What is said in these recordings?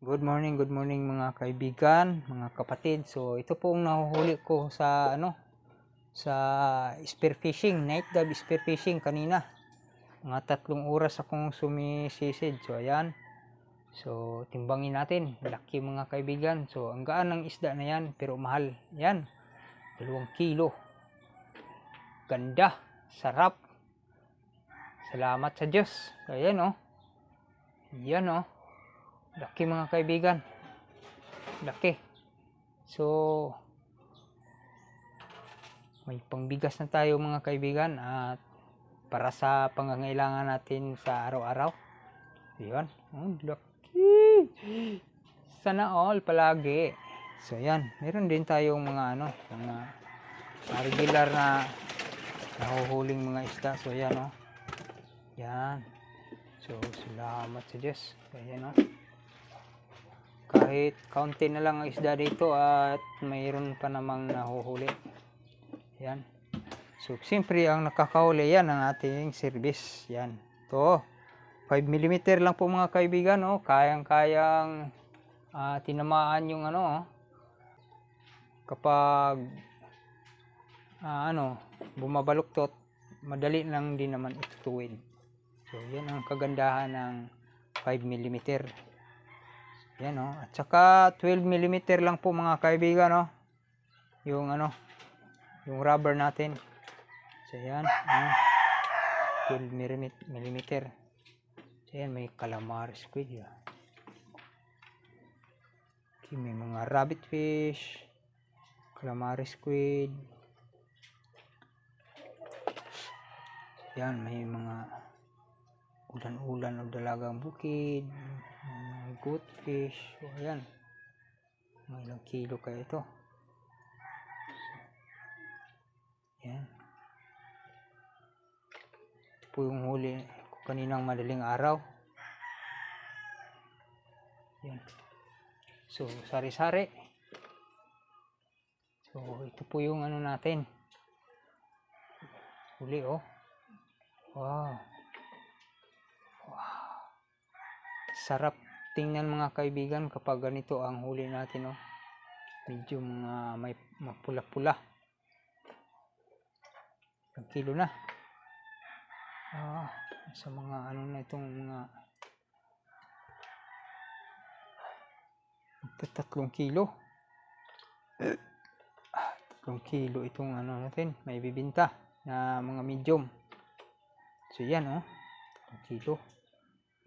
Good morning, good morning mga kaibigan, mga kapatid. So ito pong nahuhuli ko sa ano sa spear fishing, night dive spear fishing kanina. Mga tatlong oras akong sumisisid. So ayan. So timbangin natin, laki mga kaibigan. So ang gaan ng isda na yan, pero mahal. Yan. Dalawang kilo. Ganda, sarap. Salamat sa Diyos. So ayan oh. Yan oh. Laki mga kaibigan. Laki. So, may pangbigas na tayo mga kaibigan at para sa pangangailangan natin sa araw-araw. Yun. Oh, laki. Sana all palagi. So, yan. Meron din tayong mga ano, mga regular na nahuhuling mga isda. So, yan oh. Yan. So, salamat sa Diyos. Ayan oh kahit kaunti na lang ang isda dito at mayroon pa namang nahuhuli. Yan. So, siyempre ang nakakahuli yan ang ating service. Yan. To 5 mm lang po mga kaibigan. Oh. Kayang-kayang ah, tinamaan yung ano. Oh. Kapag ah, ano, bumabaluktot, madali lang din naman itutuwid. So, yan ang kagandahan ng 5 mm. Yan oh. At saka 12 mm lang po mga kaibigan oh. Yung ano, yung rubber natin. So yan, ano, 12 mm. So yan, may calamari squid yan. Okay, may mga rabbit fish, calamari squid. Yan, may mga ulan-ulan o dalagang bukid, mga goldfish, so ayan, mga ilang kilo kaya ito. Yan. Ito po yung huli kaninang madaling araw. Yan. So, sari-sari. So, ito po yung ano natin. Huli, oh. Wow. sarap tingnan mga kaibigan kapag ganito ang huli natin oh. medyo mga may mapula-pula. Ang kilo na. Ah, sa mga ano na itong mga tatlong kilo. Tatlong kilo itong ano natin may bibinta na mga medium. So yan oh. Tatlong kilo.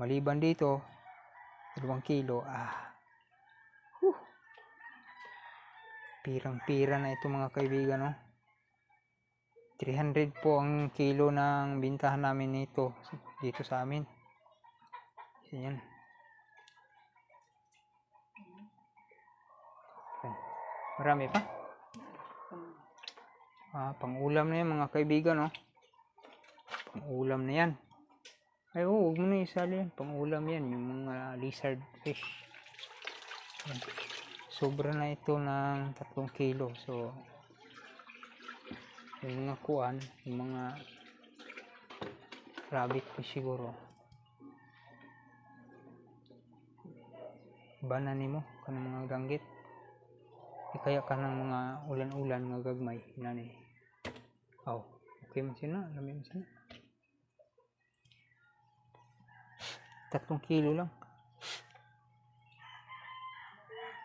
Maliban dito dalawang kilo ah. Huh. pirang pira na ito mga kaibigan no 300 po ang kilo ng bintahan namin nito dito sa amin. Yan marami pa. Ah, pang ulam na yan mga kaibigan no pang ulam na yan ay, oo, huwag mo na isali yan. Pang-ulam yan, yung mga lizard fish. Sobra na ito ng 3 kilo. So, yung mga kuan, yung mga rabbit fish siguro. Banani mo, kanang mga ganggit. Di kaya ka ng mga ulan-ulan nga gagmay. Nani. Oh, okay man sila. Alam mo sila. Tatlong kilo lang.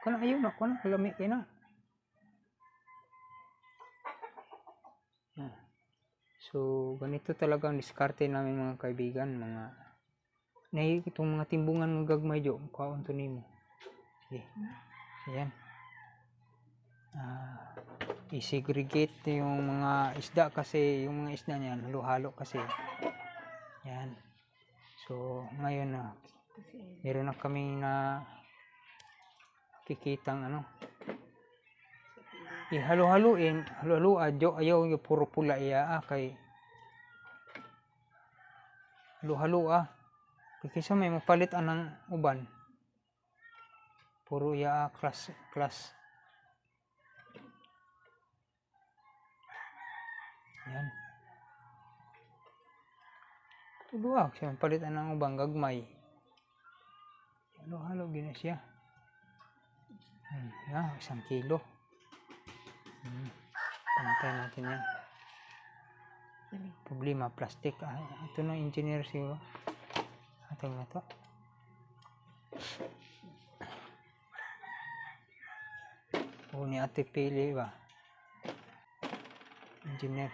Kana ayaw na, kana kalami kayo na. So, ganito talaga ang diskarte namin mga kaibigan, mga nahi itong mga timbungan ng gagmay jo, kaon to nimo. Sige. Ayan. Ah, i-segregate yung mga isda kasi yung mga isda niyan halo-halo kasi. So, ngayon na, meron na kami na kikitang ano, ihalo-haluin, halo-halo, adyo, ayaw yung puro pula iya ah, kay halo-halo ah. Kasi may mapalit anang uban. Puro iya ah, class, class. Yan. Tuduak siya palitan ng ubang gagmay. Halo-halo gina siya. Hmm, yan, isang kilo. Hmm. Pantay natin yan. Problema, plastic. Ah, ito na engineer siguro. Atong na to. O ni Ate Pili ba? Engineer.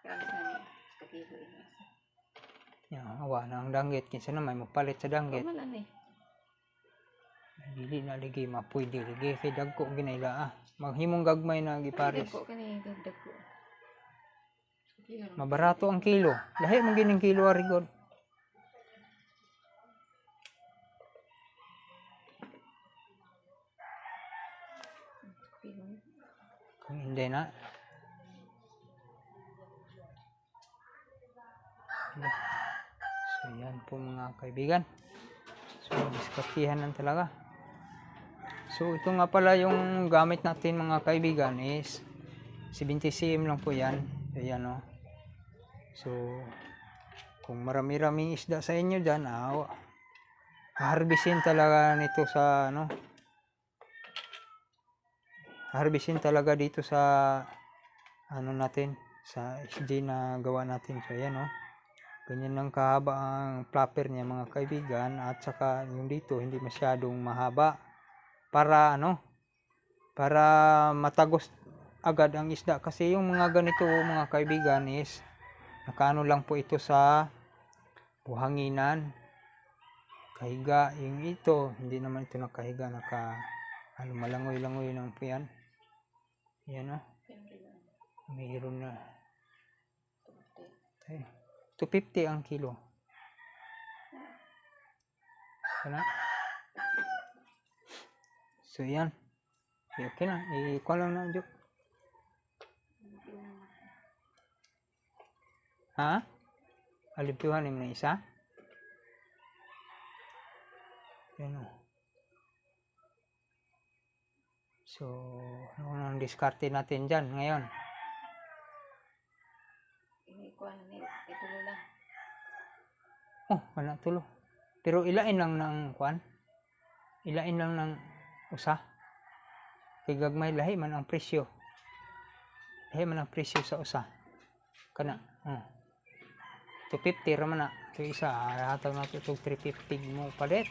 Kaya sa niya. Katibo ina. Yan, awa na ang danggit. Kinsa na may mapalit sa danggit. Kaman eh. Dili na lagi mapwede lagi kay dagko ginaila ah. Maghimong gagmay na gipares. Dagko ka na yung dagko. Mabarato ang kilo. Lahi man gining kilo ari god. Kung hindi na. So yan po mga kaibigan. So diskartihan lang talaga. So ito nga pala yung gamit natin mga kaibigan is 70 cm lang po yan. Ayan o. So kung marami-raming isda sa inyo dyan, ah, harbisin talaga nito sa ano, harbisin talaga dito sa ano natin sa SD na gawa natin so yan oh ganyan lang kahaba ang flapper niya mga kaibigan. At saka yung dito hindi masyadong mahaba. Para ano? Para matagos agad ang isda. Kasi yung mga ganito mga kaibigan is nakaano lang po ito sa buhanginan. Kahiga. Yung ito hindi naman ito nakahiga. Naka ano malangoy-langoy lang po yan. Yan oh. Mayroon na. Ay, 250 ang kilo. Wala. So yan. Okay, okay na. Ikuha lang na Jok. Ha? Alipiwan mo isa yan o so ano ang diskarte natin dyan ngayon Oh, wala tulo. Pero ilain lang ng kwan. Ilain lang ng usa. Kay gagmay lahi man ang presyo. Lahi man ang presyo sa usa. Kana. Oh. 250 ra man na. Ito isa, hatag na ito 350 mo palit.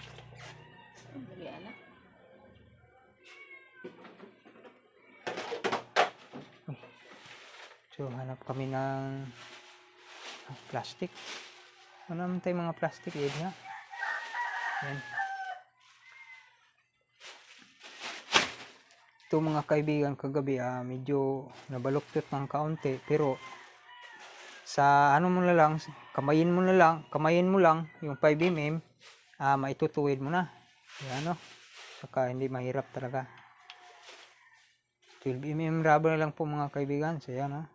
So, hanap kami ng plastic. Ano naman tayo mga plastic, eh, ha? Yan. Ito mga kaibigan kagabi, ah, medyo nabaluktot ng kaunti, pero sa ano mo na lang, kamayin mo na lang, kamayin mo lang yung 5mm, ah, maitutuwid mo na. Yan, no? Saka hindi mahirap talaga. 12mm rubber lang po mga kaibigan. So yan ha.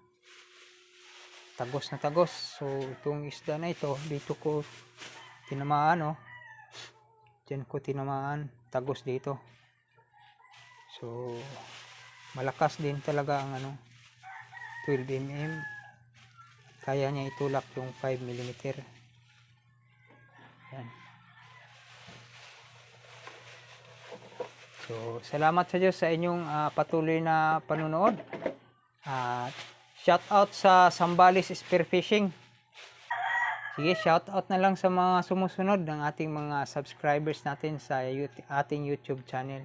Tagos na tagos. So itong isda na ito, dito ko tinamaan oh. Diyan ko tinamaan. Tagos dito. So malakas din talaga ang ano 12mm. Kaya niya itulak yung 5mm. Yan. So, salamat sa Diyos sa inyong ah, patuloy na panunood. At shout out sa Sambales Spearfishing. Sige, shout out na lang sa mga sumusunod ng ating mga subscribers natin sa ating YouTube channel.